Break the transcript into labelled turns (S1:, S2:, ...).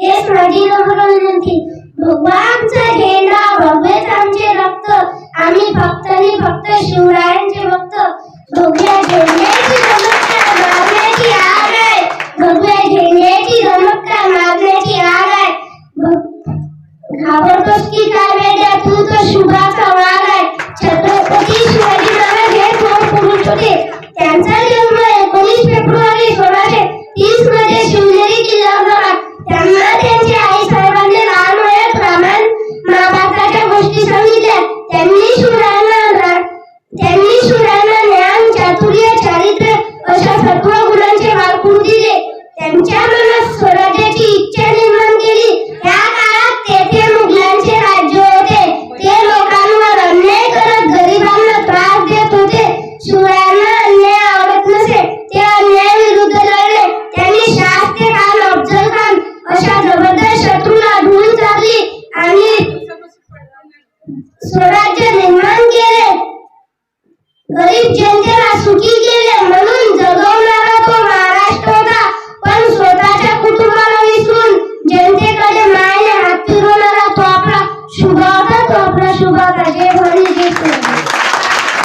S1: हे माझी नम्र विनंती भगवा आमचा झेंडा भगवेच रक्त आम्ही भक्तांनी भक्त शिवरायांचे भक्त. भगव्या झेंड्याची चमत्कार मागण्याची आग आहे. भगव्या झेंड्याची चमत्कार मागण्याची आग आहे. घाबरतोस की काय वेळ तू तर त्यांच्या मनात स्वराज्याची इच्छा निर्माण केली. त्या काळात तेथे मुघलांचे राज्य होते. ते लोकांवर अन्याय करत गरिबांना त्रास देत होते. शिवरायांना अन्याय आवडत नसे. ते अन्याय विरुद्ध लढले. त्यांनी शास्त्री खान अफजल खान अशा जबरदस्त शत्रूला धूळ चारली. आणि स्वराज 예, 빨리뛰 겠.